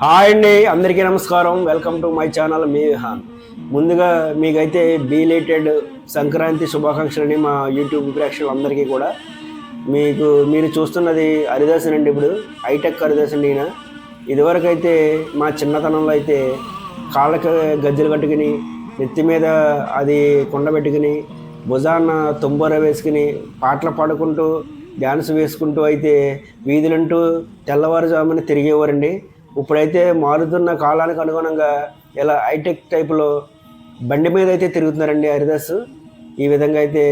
Hi అండి అందరికీ నమస్కారం. వెల్కమ్ టు మై ఛానల్ మీ విహాన్ ముందుగా మీకైతే బీలేటెడ్ సంక్రాంతి శుభాకాంక్షలని మా యూట్యూబ్ ప్రేక్షకులందరికీ కూడా. మీకు మీరు చూస్తున్నది హరిదాసన్ అండి ఇప్పుడు హైటెక్ హరిదాసన్ ఈయన. ఇదివరకు అయితే మా చిన్నతనంలో అయితే కాళ్ళకి గజ్జలు కట్టుకుని నెత్తి మీద అది కొండ పెట్టుకుని భుజాన తుంబర వేసుకుని పాటలు పాడుకుంటూ డ్యాన్స్ వేసుకుంటూ అయితే వీధులంటూ తెల్లవారుజామున తిరిగేవారండి. ఇప్పుడైతే మారుతున్న కాలానికి అనుగుణంగా ఇలా హైటెక్ టైపులో బండి మీద అయితే తిరుగుతున్నారండి హరిదాస్. ఈ విధంగా అయితే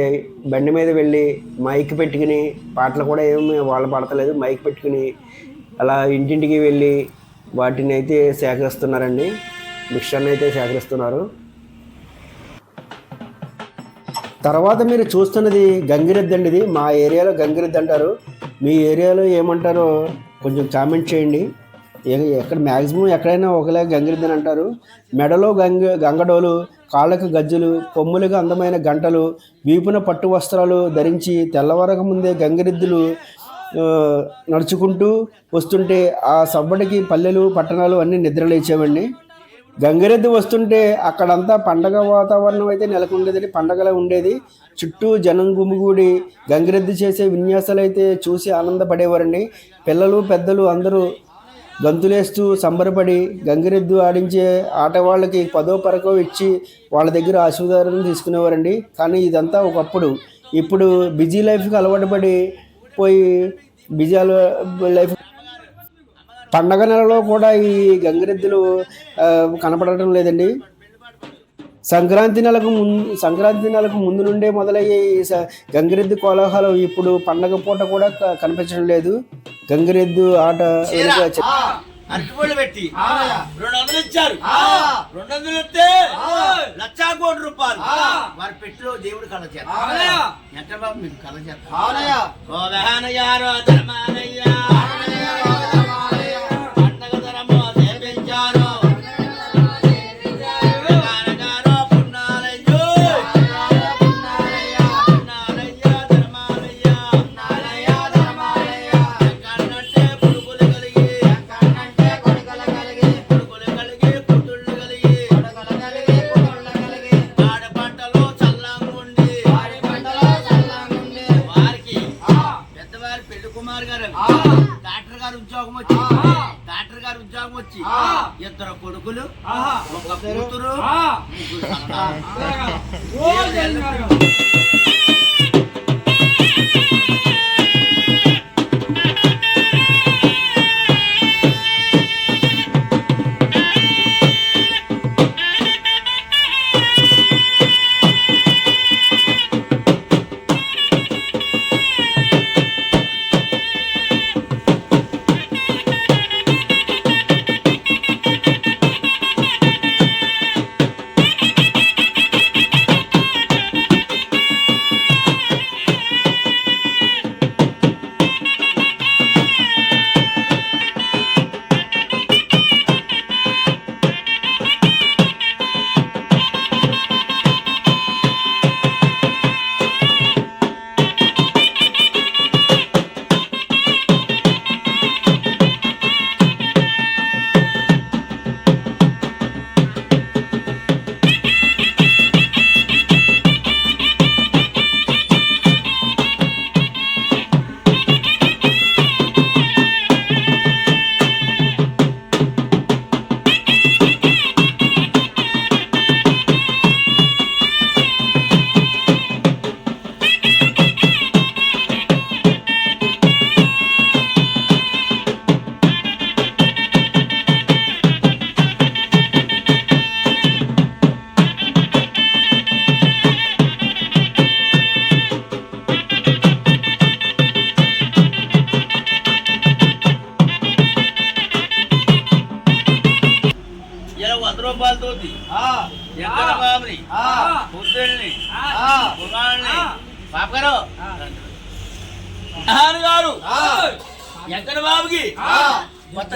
బండి మీద వెళ్ళి మైక్ పెట్టుకుని పాటలు కూడా ఏమి వాళ్ళు పాడతలేదు. మైక్ పెట్టుకుని అలా ఇంటింటికి వెళ్ళి వాటిని అయితే సేకరిస్తున్నారండి. మిక్చర్ని అయితే సేకరిస్తున్నారు. తర్వాత మీరు చూస్తున్నది గంగిరెద్దు అండి ఇది. మా ఏరియాలో గంగిరెద్దు అంటారు. మీ ఏరియాలో ఏమంటారో కొంచెం కామెంట్ చేయండి. ఎక్కడ మ్యాక్సిమం ఎక్కడైనా ఒకలే గంగిరెద్దు అని అంటారు. మెడలో గంగ గంగడోలు కాళ్ళకు గజ్జలు కొమ్ములకు అందమైన గంటలు వీపున పట్టు వస్త్రాలు ధరించి తెల్లవరకు ముందే గంగిరెద్దులు నడుచుకుంటూ వస్తుంటే ఆ సవ్వడికి పల్లెలు పట్టణాలు అన్నీ నిద్రలేచేవండి గంగిరెద్దు వస్తుంటే అక్కడంతా పండగ వాతావరణం అయితే నెలకొండేది పండగలా ఉండేది. చుట్టూ జనం గుమిగూడి గంగిరెద్దు చేసే విన్యాసాలు అయితే చూసి ఆనందపడేవారండి. పిల్లలు పెద్దలు అందరూ గంతులేస్తూ సంబరపడి గంగిరెద్దు ఆడించే ఆటవాళ్ళకి పదో పరకో ఇచ్చి వాళ్ళ దగ్గర ఆశీర్వాదాలను తీసుకునేవారండి. కానీ ఇదంతా ఒకప్పుడు. ఇప్పుడు బిజీ లైఫ్కి అలవాటు పడి పోయి బిజీ లైఫ్ పండగ నెలలో కూడా ఈ గంగిరెద్దులు కనపడటం లేదండి. సంక్రాంతి నెలకు ముందు సంక్రాంతి నెలకు ముందు నుండే మొదలయ్యే ఈ స- గంగిరెద్దు కోలాహలం ఇప్పుడు పండగ పూట కూడా కనిపించడం లేదు. గంగిరెద్దు ఆట అరటిపళ్ళు పెట్టి. రెండు వందలు ఇచ్చారు. రెండు వందలు ఇస్తే లక్షా కోటి రూపాయలు. వారి పెట్టిలో దేవుడు కళ చేస్తారు ఎంత బాబు మీకు కళ చేస్తారు వచ్చి ఇద్దరు కొడుకులు ఒక కూతురు ముగ్గురు ఎక్కడ బాబుని కూతుర్ని కుమారుని పాపగారు గారు ఎక్కడ బాబుకి కొత్త